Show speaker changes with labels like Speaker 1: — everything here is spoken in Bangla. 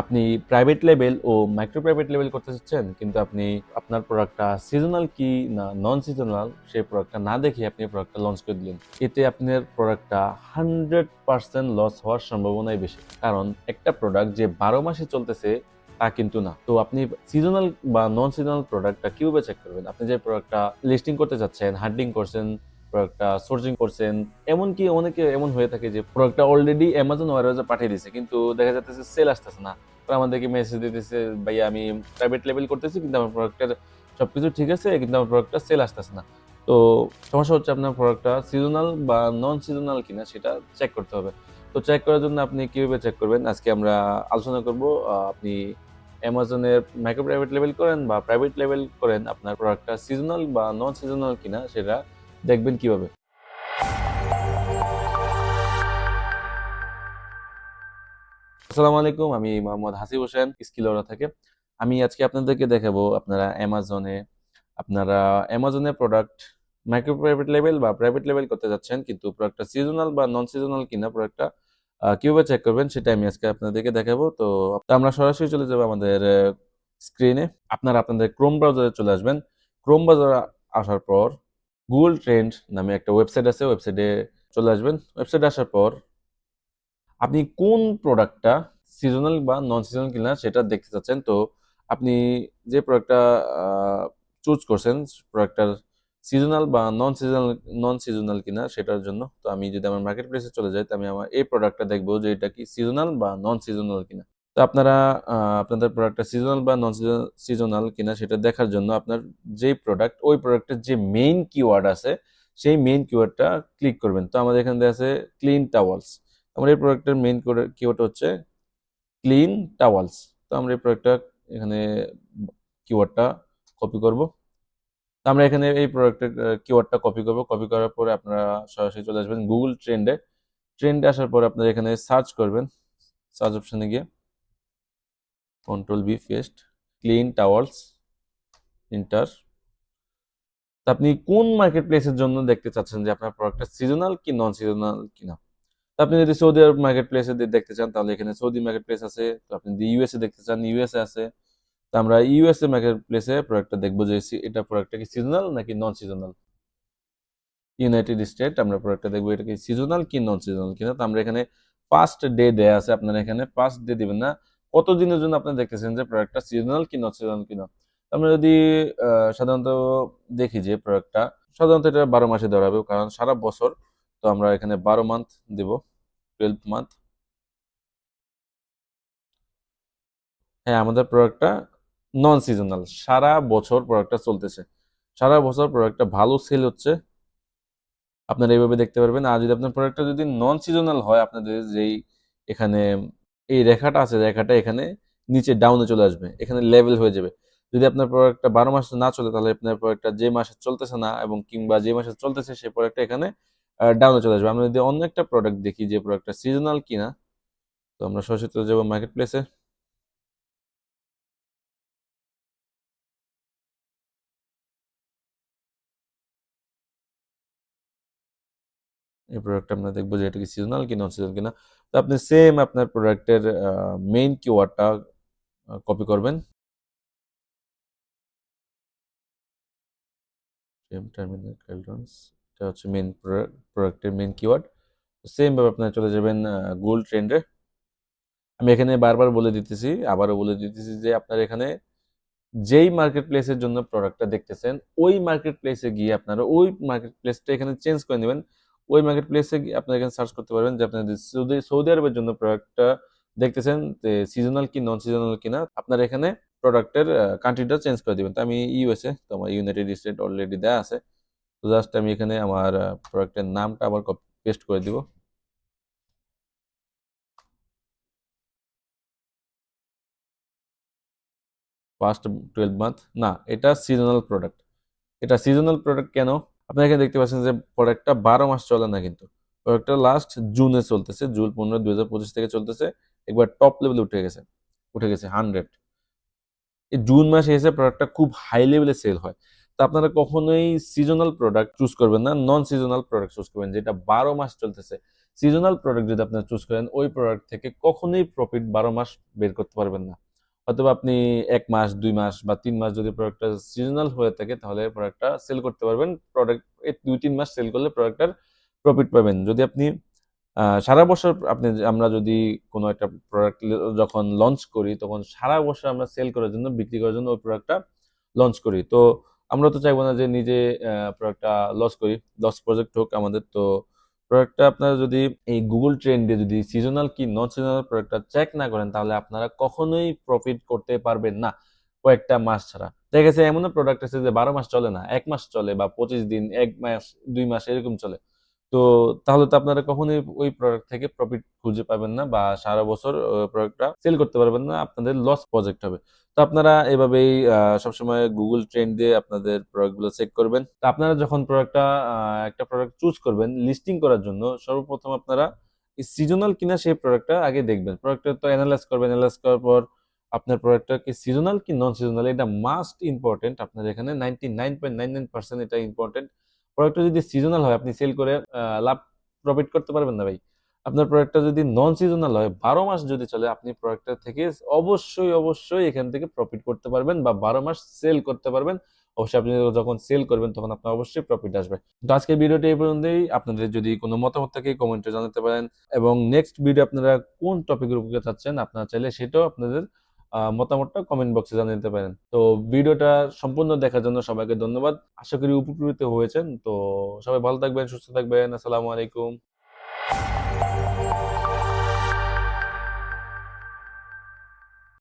Speaker 1: আপনি প্রাইভেট লেভেল ও মাইক্রো প্রাইভেট লেভেল করতে চাচ্ছেন, কিন্তু আপনি আপনার প্রোডাক্টটা সিজনাল কি না নন সিজনাল সেই প্রোডাক্টটা না দেখে আপনি প্রোডাক্টটা লঞ্চ করে দিলেন, এতে আপনার প্রোডাক্টটা হান্ড্রেড পার্সেন্ট লস হওয়ার সম্ভাবনাই বেশি। কারণ একটা প্রোডাক্ট যে বারো মাসে চলতেছে, তা কিন্তু না। তো আপনি সিজনাল বা নন সিজনাল প্রোডাক্টটা কীভাবে চেক করবেন? আপনি যে প্রোডাক্টটা লিস্টিং করতে চাচ্ছেন হার্ডিং করছেন প্রোডাক্টটা সোর্সিং করছেন। এমনকি অনেকে এমন হয়ে থাকে যে প্রোডাক্টটা অলরেডি অ্যামাজন ওয়ারহাউসে পাঠিয়ে দিয়েছে কিন্তু দেখা যাচ্ছে সেল আসতেছে না। আমাদেরকে মেসেজ দিতেছে, ভাইয়া, আমি প্রাইভেট লেভেল করতেছি, কিন্তু আমার প্রোডাক্টের সবকিছু ঠিক আছে, কিন্তু আমার প্রোডাক্টটা সেল আসতেছে না। তো সমস্যা হচ্ছে আপনার প্রোডাক্টটা সিজনাল বা নন সিজনাল কিনা সেটা চেক করতে হবে। তো চেক করার জন্য আপনি কীভাবে চেক করবেন? আজকে আমরা আলোচনা করব আপনি অ্যামাজনের মাইক্রো প্রাইভেট লেভেল করেন বা প্রাইভেট লেভেল করেন, আপনার প্রোডাক্টটা সিজনাল বা নন সিজনাল কিনা সেটা দেখবেন কীভাবে। আসসালামু আলাইকুম, আমি মোহাম্মদ হাসিব হোসেন স্কিলরা থেকে। আমি আজকে আপনাদেরকে দেখাবো আপনারা অ্যামাজনে, আপনারা অ্যামাজনের প্রোডাক্ট মাইক্রো প্রাইভেট লেভেল বা প্রাইভেট লেভেল করতে যাচ্ছেন, কিন্তু প্রোডাক্টটা সিজনাল বা নন সিজনাল কিনা প্রোডাক্টটা কীভাবে চেক করবেন সেটা আমি আজকে আপনাদেরকে দেখাবো। তো আমরা সরাসরি চলে যাব আমাদের স্ক্রিনে আপনারা আপনাদের ক্রোম ব্রাউজারে চলে আসবেন। ক্রোম ব্রাউজারে আসার পর গুগল ট্রেন্ড নামে একটা ওয়েবসাইট আছে ওয়েবসাইটে চলে আসবেন। ওয়েবসাইটে আসার পর আপনি কোন প্রোডাক্টটা সিজনাল বা নন সিজনাল কিনা সেটা দেখতে চাচ্ছেন। তো আপনি যে প্রোডাক্টটা চুজ করছেন প্রোডাক্টটার সিজনাল বা নন সিজনাল নন সিজনাল কিনা সেটার জন্য, তো আমি যদি আমার মার্কেট প্লেসে চলে যাই, তো আমি আমার এই প্রোডাক্টটা দেখব যে এটা কি সিজনাল বা নন সিজনাল কিনা। তো আপনারা আপনাদের প্রোডাক্টটা সিজনাল বা নন সিজনাল কিনা সেটা দেখার জন্য আপনার যে প্রোডাক্ট ওই প্রোডাক্টের যে মেইন কিওয়ার্ড আছে, সেই মেইন কিওয়ার্ডটা ক্লিক করবেন। তো আমাদের এখানে দেওয়া আছে ক্লিন টাওয়ালস আমার এই প্রোডাক্টের মেইন কিওয়ার্ড হচ্ছে ক্লিন টাওয়ালস তো আমরা এই প্রোডাক্টটা এখানে কিওয়ার্ডটা কপি করব। তো আমরা এখানে এই প্রোডাক্টের কিওয়ার্ডটা কপি করব। কপি করার পরে আপনারা সরাসরি চলে আসবেন গুগল ট্রেন্ডে ট্রেন্ডে আসার পরে আপনারা এখানে সার্চ করবেন। সার্চ অপশানে গিয়ে control B paste clean towels enter আপনি কোন মার্কেট প্লেসের জন্য দেখতে চাচ্ছেন যে আপনার প্রোডাক্টটা সিজনাল কি নন সিজনাল কিনা তো আপনি যদি সৌদি আরব মার্কেট প্লেসে দেখতে চান, তাহলে এখানে সৌদি মার্কেট প্লেস আছে আপনি যদি ইউএসএ দেখতে চান ইউএসএ আছে, তো আমরা ইউএসএ মার্কেট প্লেসে প্রোডাক্টটা দেখব যে এটা প্রোডাক্টটা কি সিজনাল নাকি নন সিজনাল ইউনাইটেড স্টেট আমরা প্রোডাক্টটা দেখব এটা কি সিজনাল কি নন সিজনাল কিনা? তো আমরা এখানে ফার্স্ট ডে দেয়া আছে, আপনারা এখানে ফার্স্ট ডে দিবেন না। কত দিনের জন্য আপনি দেখতেছেন যে প্রোডাক্টটা সিজনাল কি নন সিজনাল কিনা আমরা যদি সাধারণত দেখি যে প্রোডাক্টটা সাধারণত এটা বারো মাসে ধরা হবে, কারণ সারা বছর তো আমরা এখানে বারো মান্থ দিব টুয়েলভ মান্থ হ্যাঁ আমাদের প্রোডাক্টটা নন সিজনাল সারা বছর প্রোডাক্টটা চলতেছে। সারা বছর প্রোডাক্টটা ভালো সেল হচ্ছে। আপনারা এইভাবে দেখতে পারবেন। আর যদি আপনার প্রোডাক্টটা যদি নন সিজনাল হয়, আপনাদের যেই এখানে এই রেখাটা আছে, রেখাটা এখানে নিচে ডাউনে চলে আসবে, এখানে লেভেল হয়ে যাবে। যদি আপনার প্রোডাক্টটা বারো মাস না চলে, তাহলে আপনার প্রোডাক্টটা যে মাসে চলতেছে না এবং কিংবা যে মাসে চলতেছে, সেই প্রোডাক্টটা এখানে ডাউনে চলে আসবে। আমরা যদি অন্য একটা প্রোডাক্ট দেখি যে প্রোডাক্টটা সিজনাল কিনা, তো আমরা চলে যাব মার্কেট প্লেসে এই প্রোডাক্ট আমরা দেখব যে এটা কি সিজনাল কি নন সিজনাল কিনা। তো আপনি সেম আপনার প্রোডাক্টের মেইন কিওয়ার্ডটা কপি করবেন। সেম এটা হচ্ছে মেইন প্রোডাক্টের মেইন কিওয়ার্ড সেম ভাবে আপনারা চলে যাবেন গুগল ট্রেন্ডে আমি এখানে বারবার বলে দিতেছি, আবারও বলে দিতেছি যে আপনার এখানে যেই মার্কেট প্লেসের জন্য প্রোডাক্টটা দেখতেছেন, ওই মার্কেট প্লেসে গিয়ে আপনারা ওই মার্কেট প্লেসটা এখানে চেঞ্জ করে নেবেন। ওই মার্কেট প্লেসে গিয়ে আপনারা এখানে সার্চ করতে পারবেন যে আপনাদের সৌদি সৌদি আরবের জন্য প্রোডাক্টটা দেখতেছেন যে সিজনাল কি নন সিজনাল কিনা আপনার এখানে প্রোডাক্টের কান্ট্রিটা চেঞ্জ করে দিবেন। তো আমি ইউএসএ তো আমার ইউনাইটেড স্টেট অলরেডি দেওয়া আছে। তো জাস্ট আমি এখানে আমার প্রোডাক্টের নামটা আবার পেস্ট করে দিব। ফার্স্ট টুয়েলভ মান্থ না, এটা সিজনাল প্রোডাক্ট এটা সিজনাল প্রোডাক্ট কেন? আপনি এখানে দেখতে পাচ্ছেন যে প্রোডাক্টটা বারো মাস চলে না কিন্তু। প্রোডাক্টটা লাস্ট জুনে চলতেছে, জুন পনেরো দুই হাজার পঁচিশ থেকে চলতেছে, একবার টপ লেভেলে উঠে গেছে উঠে গেছে হান্ড্রেড এই জুন মাসে এসে প্রোডাক্টটা খুব হাই লেভেলে সেল হয়। তো আপনারা কখনোই সিজনাল প্রোডাক্ট চুজ করবেন না নন সিজনাল প্রোডাক্ট চুজ করবেন। যেটা বারো মাস চলতেছে সিজনাল প্রোডাক্ট যদি আপনারা চুজ করেন, ওই প্রোডাক্ট থেকে কখনোই প্রফিট বারো মাস বের করতে পারবেন না। অথবা আপনি এক মাস, দুই মাস বা তিন মাস যদি প্রোডাক্টটা সিজনাল হয়ে থাকে, তাহলে প্রোডাক্টটা সেল করতে পারবেন। প্রোডাক্ট দুই, তিন মাস সেল করলে প্রোডাক্টটার প্রফিট পাবেন। যদি আপনি সারা বছর আপনি আমরা যদি কোনো একটা প্রোডাক্ট যখন লঞ্চ করি, তখন সারা বছর আমরা সেল করার জন্য, বিক্রি করার জন্য ওই প্রোডাক্টটা লঞ্চ করি। তো আমরা তো চাইব না যে নিজে প্রোডাক্টটা লস করি। লস প্রজেক্ট হোক আমাদের, তো প্রোডাক্টটা আপনারা যদি এই গুগল ট্রেন্ডে যদি সিজনাল কি নন সিজনাল প্রোডাক্টটা চেক না করেন, তাহলে আপনারা কখনোই প্রফিট করতে পারবেন না কয়েকটা মাস ছাড়া। দেখা গেছে এমনও প্রোডাক্ট আছে যে বারো মাস চলে না, এক মাস চলে বা পঁচিশ দিন, এক মাস, দুই মাস এরকম চলে। তো তাহলে তো আপনারা কখনোই ওই প্রোডাক্ট থেকে প্রফিট খুঁজে পাবেন না বা সারা বছর প্রোডাক্টটা সেল করতে পারবেন না, আপনাদের লস প্রজেক্ট হবে। তো আপনারা এভাবেই সবসময় গুগল ট্রেন্ড দিয়ে আপনাদের প্রোডাক্টগুলো চেক করবেন। তো আপনারা যখন প্রোডাক্টটা একটা প্রোডাক্ট চুজ করবেন লিস্টিং করার জন্য সর্বপ্রথম আপনারা সিজনাল কিনা সেই প্রোডাক্টটা আগে দেখবেন। প্রোডাক্টটা তো অ্যানালাইজ করবেন অ্যানালাইজ করার পর আপনার প্রোডাক্টটা কি সিজনাল কি নন সিজনাল এটা মাস্ট ইম্পর্টেন্ট আপনার এখানে ninety nine point nine nine percent এটা ইম্পর্টেন্ট প্রোডাক্টটা যদি সিজনাল হয়, আপনি সেল করে লাভ প্রফিট করতে পারবেন না ভাই। আপনার প্রোডাক্টটা যদি নন সিজনাল হয়, বারো মাস যদি চলে, আপনি প্রোডাক্টটা থেকে অবশ্যই অবশ্যই এখান থেকে প্রফিট করতে পারবেন বা বারো মাস সেল করতে পারবেন। অবশ্যই আপনি যখন সেল করবেন, তখন আপনার অবশ্যই প্রফিট আসবে। তো আজকের ভিডিওটি এই পর্যন্তই। আপনাদের যদি কোনো মতামত থাকে কমেন্টে জানাতে পারেন। এবং নেক্সট ভিডিও আপনারা কোন টপিকের উপরে চাচ্ছেন, আপনারা চাইলে সেটাও আপনাদের মতামতটা কমেন্ট বক্সে জানিয়ে দিতে পারেন। তো ভিডিওটা সম্পূর্ণ দেখার জন্য সবাইকে ধন্যবাদ। আশা করি উপকৃত হয়েছেন। তো সবাই ভালো থাকবেন, সুস্থ থাকবেন। আসসালামু আলাইকুম।